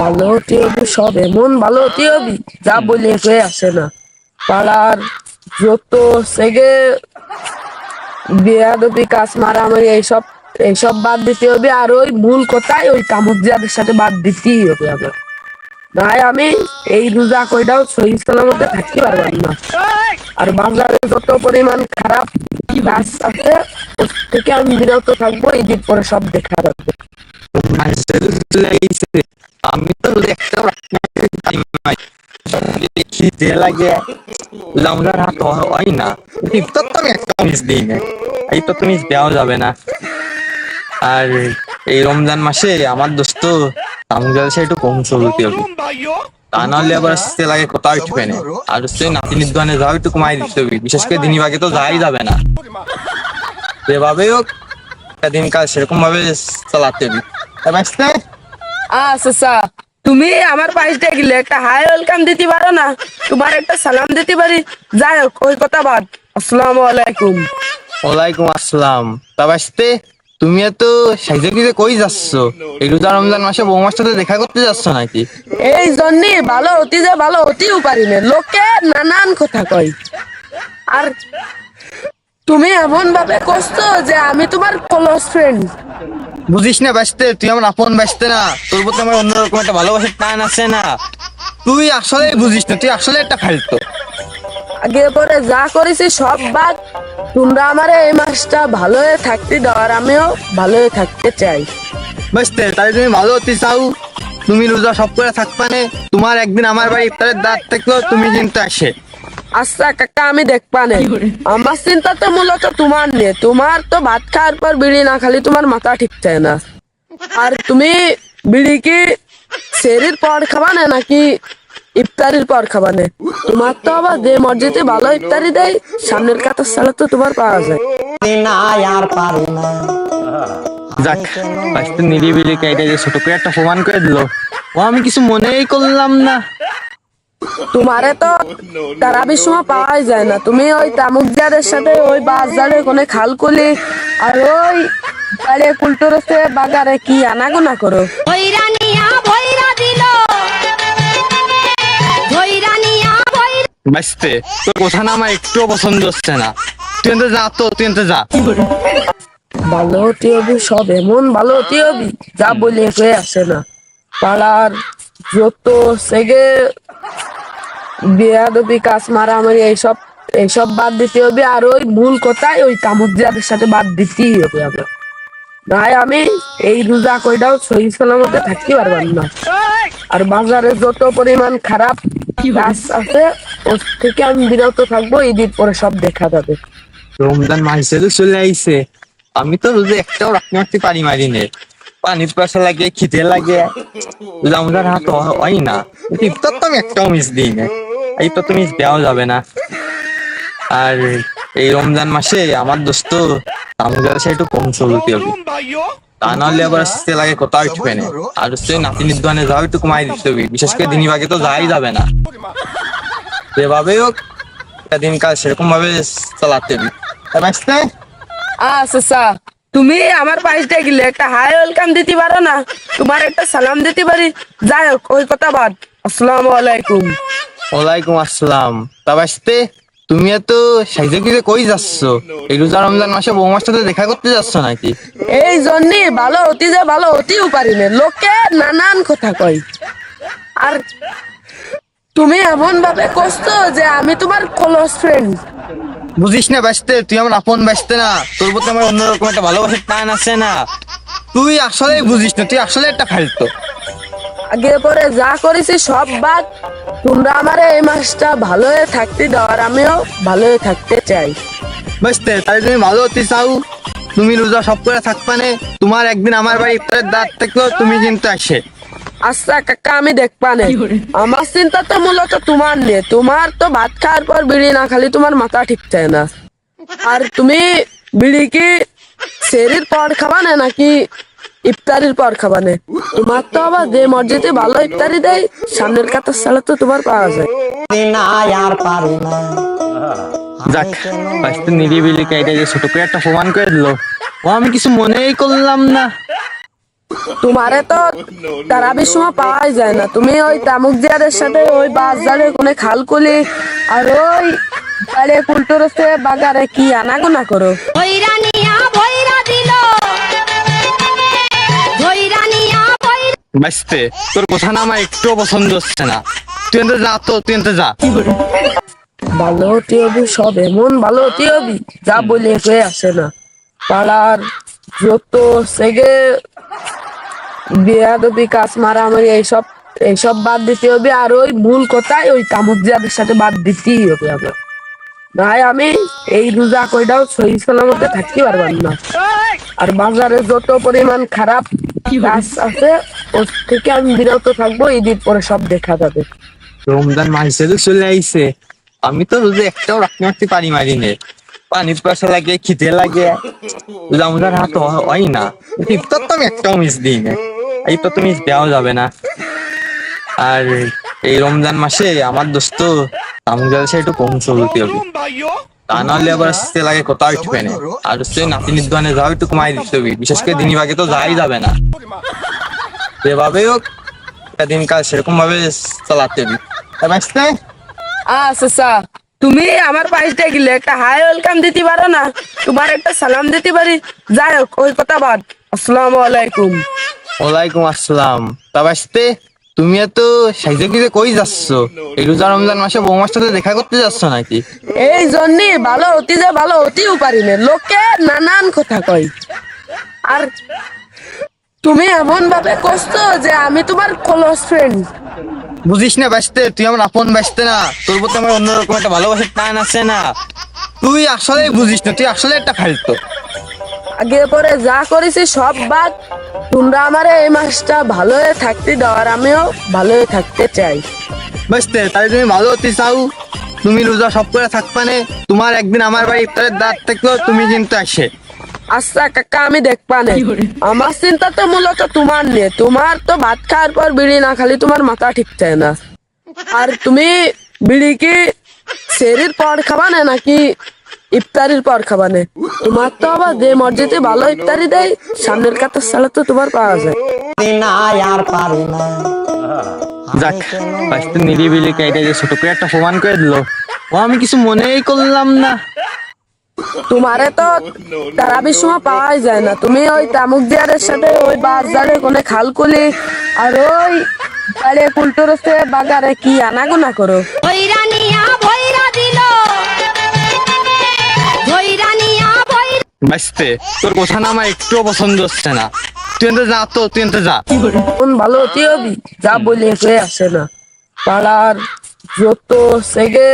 ভালো হতে হবে সব এমন ভালো হতে হবে যা বলে হয়ে আসে না। পাড়ার যত সেগে বেয়াদবি, কাজ মারামারি, এইসব এইসব বাদ দিতে হবে, আর ওই মূল কথাই ওই কামুকজাদের সাথে বাদ দিতেই হবে আমার ভাই, আমি এই রোজা কইটাও সহি সালামতে থাকতে পারবেন না। আর বাজারে যত পরিমাণ খারাপ কাজ আছে, ওর থেকে আমি বিরত থাকব, ঈদের পরে সব দেখা যাবে। আমি তো লাগে। হয় না। তো আমি একটা মিস দিই না। এই তো তুমি দেওয়া যাবে না। আর এই রমজান মাসে আমার দোস্ত রমজান সে একটু কম চলতে হবে। তা নাহলে আবার আসতে লাগে কোথাও উঠবে না। আর হচ্ছে নাতিনির দোকানে যাও একটু কমাই দিতে হবে। বিশেষ করে দিনী বাগে তো যাই যাবে না। যেভাবে হোক দিনকাল সেরকম ভাবে চালাতে হবে। আচ্ছা তুমি আমার পাশে গেলে একটা হাই ওয়েলকাম দিতে পারো না? তোমার একটা সালাম দিতে পারি? যাই হোক ওই কথা বাদ। আসসালামু আলাইকুম। ওয়ালাইকুম আসসালাম। তা বাসতে তুমি এত সাইজে গিয়ে কই যাচ্ছ? এই রোজা রমজান মাসে বৌমার সাথে দেখা করতে যাচ্ছ নাকি? এই জন্যে ভালো অতি যে ভালো হতেও পারি না। লোকে নানান কথা কয়। আর তুমি এমন ভাবে করছ যে আমি তোমার ক্লোজ ফ্রেন্ড বুঝিস না বাসতে তুই আমার আপন বাসতে না। তোর প্রতি আমার অন্যরকম একটা ভালোবাসার টান আছে না। তুই আসলে বুঝিস না তুই আসলে একটা ফালতো। আগে পরে যা করেছি সব বাদ। তোমরা আমার এই মাসটা ভালো হয়ে থাকতে দাও আর আমিও ভালো হয়ে থাকতে চাই। বাসতে তাই তুমি ভালো হতে চাও। তুমি রোজা সব করে থাকবা তোমার একদিন আমার বাড়ি ইফতারের দাঁত থাকলেও তুমি কিন্তু আসে। আচ্ছা কাকা আমি দেখবা নে। আমার চিন্তা তো মূলত তোমার নিয়ে। তোমার তো ভাত খাওয়ার পর বিড়ি না, খালি তোমার মাথা ঠিক চায় না। আর তুমি বিড়ি কি সেরির পর খাবা না, নাকি ইফতারির পর খাবা নে? তোমার তো আবার যে মসজিদে ভালো ইফতারি দেয়, সামনের কাতার সালে তো তোমার পাওয়া যায়। যাক বাসতে নিরিবিলি কেটে যে ছোট করে একটা প্রমাণ করে দিল। ও আমি কিছু মনেই করলাম না। তোমারে তো তারাবির সময় পাওয়াই যায় না। তুমি ওই তামুকদারের সাথে ওই বাজারে কোনে খাল কলি আর ওই বাড়ি কুলটুরতে বাগারে কি আনাগোনা করো? দিল। তোর কথা না আমার একটুও পছন্দ হচ্ছে না। তুই এনতে যা তো তুই এনতে যা। ভালো হতে হবে সব এমন ভালো হতে হবে যা বলে হয়ে আসে না। পাড়ার যত সেগে বেয়াদবি কাজ মারামারি এইসব এইসব বাদ দিতে হবে। আর ওই মূল কথাই ওই কামুকজাদের সাথে বাদ দিতেই হবে আমার ভাই, আমি এই রোজা কইটাও সহি সালামতে থাকতে পারবেন না। আর বাজারে যত পরিমাণ খারাপ কাজ আছে, ওর থেকে আমি বিরত থাকব ঈদের পরে সব দেখা যাবে। রমজান মাসে তো চলে আইছে, আমি তো রোজে একটাও রাখতে রাখতে পারি মারি নে পানির পাশে লাগে, খিদে লাগে। রমজান হাত হয় না। তো আমি একটাও মিস দিই না এই তো তুমি দেওয়া যাবে না। আর এই রমজান মাসে আমার দোস্ত রমজান সে একটু কম চলতে হবে। তা নাহলে আবার আসতে লাগে না আর যাও, একটু কমাই দিতে হবে। বিশেষ করে দিনী বাগে তো যাই যাবে না। যেভাবে হোক সেরকম ভাবে চালাতে হবে। বাঁচতে আচ্ছা স্যার তুমি আমার পাশে গেলে একটা হাই ওয়েলকাম দিতে পারো না? তোমার একটা সালাম দিতে পারি? যাই হোক, ওই কথা বাদ। আসসালামু আলাইকুম। ওয়ালাইকুম আসসালাম। তা বাসতে তুমি এত সাইজে গিয়ে কই যাচ্ছ? এই রোজা রমজান মাসে বৌমার সাথে দেখা করতে যাচ্ছ নাকি? এই জন্যে ভালো হতে যে ভালো হতেও পারি না। লোকে নানান কথা কয়। আর তুমি এমন ভাবে করছ যে আমি তোমার ক্লোজ ফ্রেন্ড বুঝিস না বাসতে তুই আমার আপন বাসতে না। তোর প্রতি আমার অন্যরকম একটা ভালোবাসার টান আছে না। তুই আসলে বুঝিস না তুই আসলে একটা ফালতো। আগে পরে যা করেছি সব বাদ। তোমরা আমার এই মাসটা ভালো হয়ে থাকতে দাও আর আমিও ভালো হয়ে থাকতে চাই। বাসতে তাই তুমি ভালো হতে চাও তুমি রোজা সব করে থাকবা নে? তোমার একদিন আমার বাড়ি ইফতারের দাঁত থাকলেও তুমি কিন্তু আসে। আচ্ছা কাকা আমি দেখবা নে। আমার চিন্তা তো মূলত তোমার নিয়ে। তোমার তো ভাত খাওয়ার পর বিড়ি না খালি তোমার মাথা ঠিক চায় না। আর তুমি বিড়ি কি সেরির পর খাবা না নাকি ইফতারির পর খাবানে তোমার তো আবার যে মসজিদে ভালো ইফতারি দেয় সামনের কাতার সালে তো তোমার পাওয়া যায়। যাক বাসতে নিরিবিলি কেটে যে ছোট করে একটা প্রমাণ করে দিল। ও আমি কিছু মনেই করলাম না। তোমারে তো তারাবির সময় পাওয়াই যায় না। তুমি ওই তামুক জিয়াদের সাথে ওই বাজারে কোনে খালকুলি আর ওই আরে কুলটুরসে বাগারে কি আনাগোনা করো? বাঁচতে তোর কথা না আমার একটুও পছন্দ হচ্ছে না। তুই এনতে যা তো তুই এনতে যা। ভালো হতে হবে সব এমন ভালো হতে হবে যা বলে হয়ে আসে না। পাড়ার যত সেগে বিয়াদবি কাজ মারামারি এইসব এইসব বাদ দিতে হবে আর ওই মূল কথাই ওই কামুক জিয়াদের সাথে বাদ দিতেই হবে আমার ভাই আমি এই রোজা কইটাও সহি সালামতে থাকতে পারবার না। আর বাজারে যত পরিমাণ খারাপ কাজ আছে ওর থেকে আমি বিরত থাকব ঈদের পরে সব দেখা যাবে। রমজান মাসে তো চলে আইছে। আমি তো রোজে একটাও রাখতে রাখতে পারি মারি নে। পানির পয়সা লাগে, খিদে লাগে। রমজান হাত হয় না। ইফতার তো আমি একটাও মিস দিই না। এই তো মিস দেওয়া যাবে না। আর এই রমজান মাসে আমার দোস্ত আমজাল সে একটু কম চলতে হবে। তা নাহলে আবার লাগে কোথাও উঠবে না আর হচ্ছে নাতি নির্ধানে যাও, একটু কমাই দিতে হবে। বিশেষ করে দিনী বাগে তো যাই যাবে না। যেভাবে হোক দিনকাল সেরকম ভাবে চালাতে তা বাঁচতে আচ্ছা তুমি আমার পাইসটা গেলে একটা হাই ওয়েলকাম দিতে পারো না? তোমার একটা সালাম দিতে পারি? যাই হোক ওই কথা বাদ। আসসালামু আলাইকুম। ওয়ালাইকুম আসসালাম। তা বাঁচতে তুমি এত সাইজে কিজে কই যাচ্ছ? এই রোজা রমজান মাসে বৌমার সাথে দেখা করতে যাচ্ছ নাকি? এই জন্যই ভালো হতে যে ভালো হতেও পারি না। লোকে নানান কথা কয়। আর তুমি এমন ভাবে কষ্ট যে আমি তোমার ক্লোজ ফ্রেন্ড বুঝিস না বাঁচতে তুই আমার আপন বাঁচতে না। তোর প্রতি আমার অন্যরকম একটা ভালোবাসার টান আছে না। তুই আসলে বুঝিস না তুই আসলে একটা ফালতো। আগে পরে যা করেছি সব বাদ। তোমরা আমার এই মাসটা ভালো হয়ে থাকতে দাও আর আমিও ভালো হয়ে থাকতে চাই। বাঁচতে তাই তুমি ভালো হতে চাও। তুমি রোজা সব করে থাকবা নে। তোমার একদিন আমার বাড়ি ইফতারের দাঁত থাকলেও তুমি কিন্তু আসে। আচ্ছা কাকা আমি দেখবা না। আমার চিন্তা তো মূলত তোমার নিয়ে তোমার তো ভাত খাওয়ার পর বিড়ি না খালি তোমার মাথা ঠিক চায় না। আর তুমি বিড়ি কি সেরির পর খাবা না নাকি ইফতারির পর খাবা না? তোমার তো আবার যে মসজিদে ভালো ইফতারি দেয় সামনের কাতার সালে তো তোমার পাওয়া যায় না আর পারি যাক নিরিবিলি কেটে যে ছোট করে একটা প্রমাণ করে দিল। ও আমি কিছু মনেই করলাম না। তোমারে তো তারাবির সময় পাওয়াই যায় না। তুমি ওই তামুক জিয়াদের সাথে ওই বাজারে কোনে খালকুলি আর ওই আরে কুলটুরসে বাগারে কি আনাগোনা করো? ভৈরা দিল। নিয়া তোর কথা না আমার একটুও পছন্দ হচ্ছে না। তুই এনতে যা তো তুই এনতে যা। কোন ভালো হতে হবি? যা বলে হয়ে আসে না। পাড়ার যত সেগে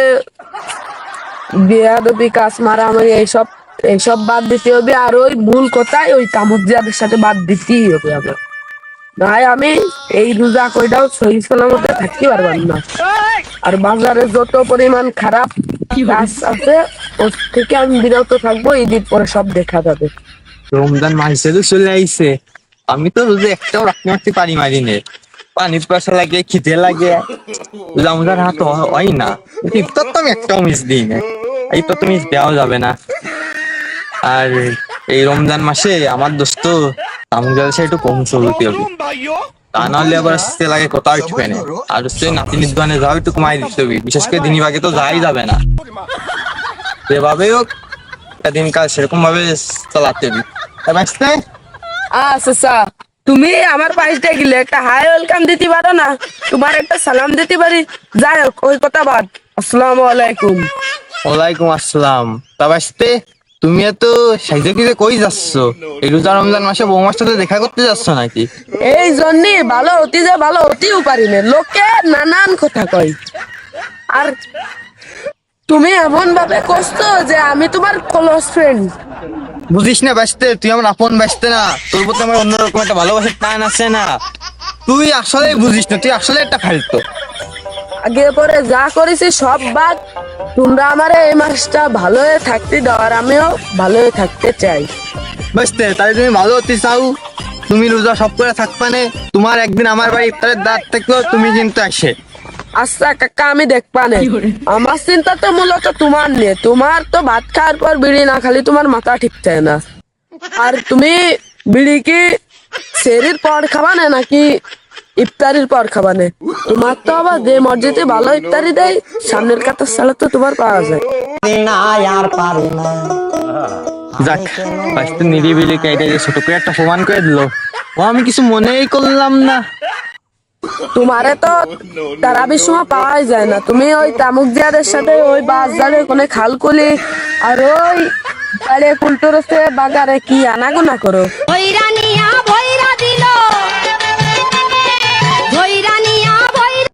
বিয়াদবি কাজ মারামারি, এইসব এইসব বাদ দিতে হবে। আর ওই মূল কথাই ওই কামক জিয়াদের সাথে বাদ দিতেই হবে আমার ভাই, আমি এই রোজা কইটাও সহি সালামতে থাকতে পারবার না। আর বাজারে যত পরিমাণ খারাপ কাজ আছে, ওর থেকে আমি বিরত থাকব, ঈদের পরে সব দেখা যাবে। রমজান মাসে তো চলে আইছে। আমি তো রোজে একটাও রাখতে রাখতে পারি মারি নে পানির পয়সা লাগে, খিদে লাগে। রমজান হাত হয় না। তো আমি একটাও মিস দিই না। এই তো তুমি দেওয়া যাবে না। আর এই রমজান মাসে আমার দোস্ত আমজাল সে একটু কম চলতে হবে তা নাহলে আবার আসতে লাগে কোথাও উঠবে না আর হচ্ছে নাতি নির্ধানে যাও একটু কমাই দিতে হবে। বিশেষ করে দিনী বাগে তো যাই যাবে না। যেভাবে হোক দিনকাল সেরকম ভাবে চালাতে হবে। তা আচ্ছা তুমি আমার পাইসটা গেলে একটা হাই ওয়েলকাম দিতে পারো না? তোমার একটা সালাম দিতে পারি? যাই হোক ওই কথা বাদ। আসসালামু আলাইকুম। ওয়ালাইকুম আসসালাম। তা তুমি এত সাইজে কিজে কই যাচ্ছ? এই রোজা রমজান মাসে বৌমার সাথে দেখা করতে যাচ্ছ নাকি? এই জন্যই ভালো হতে যে ভালো হতেও পারি না। লোকে নানান কথা কয়। আর তুমি এমন ভাবে কষ্ট যে আমি তোমার ক্লোজ ফ্রেন্ড বুঝিস না বাঁচতে তুই আমার আপন বাঁচতে না। তোর প্রতি আমার অন্যরকম একটা ভালোবাসার টান আছে না। তুই আসলে বুঝিস না তুই আসলে একটা ফালতো। আগে পরে যা করেছি সব বাদ। তোমরা আমার এই মাসটা ভালো হয়ে থাকতে দাও আর আমিও ভালো হয়ে থাকতে চাই। বাঁচতে তাই তুমি ভালো হতে চাও? তুমি রোজা সব করে থাকবা নে? তোমার একদিন আমার বাড়ি ইফতারের দাঁত থাকলেও তুমি কিন্তু আসে। আচ্ছা কাকা আমি দেখবা না। আমার চিন্তা তো মূলত তোমার নিয়ে। তোমার তো ভাত খাওয়ার পর বিড়ি না খালি তোমার মাথা ঠিক চায় না। আর তুমি বিড়ি কি সেরির পর খাবানে নাকি ইফতারির পর খাবানে তোমার তো আবার যে মসজিদে ভালো ইফতারি দেয় সামনের কাতার সালে তো তোমার পাওয়া যায়। পারি না আর পারি না যাক ফার্স্টে নিরিবিলি কেটে যে ছোট করে একটা প্রমাণ করে দিল। ও আমি কিছু মনেই করলাম না। তোমারে তো তারাবির সময় পাওয়াই যায় না। তুমি ওই তামুক জিয়াদের সাথে ওই বাজারে ওখানে খালকুলি আর ওই আরে কুলটুরসে বাজারে কি আনাগোনা করো? ওই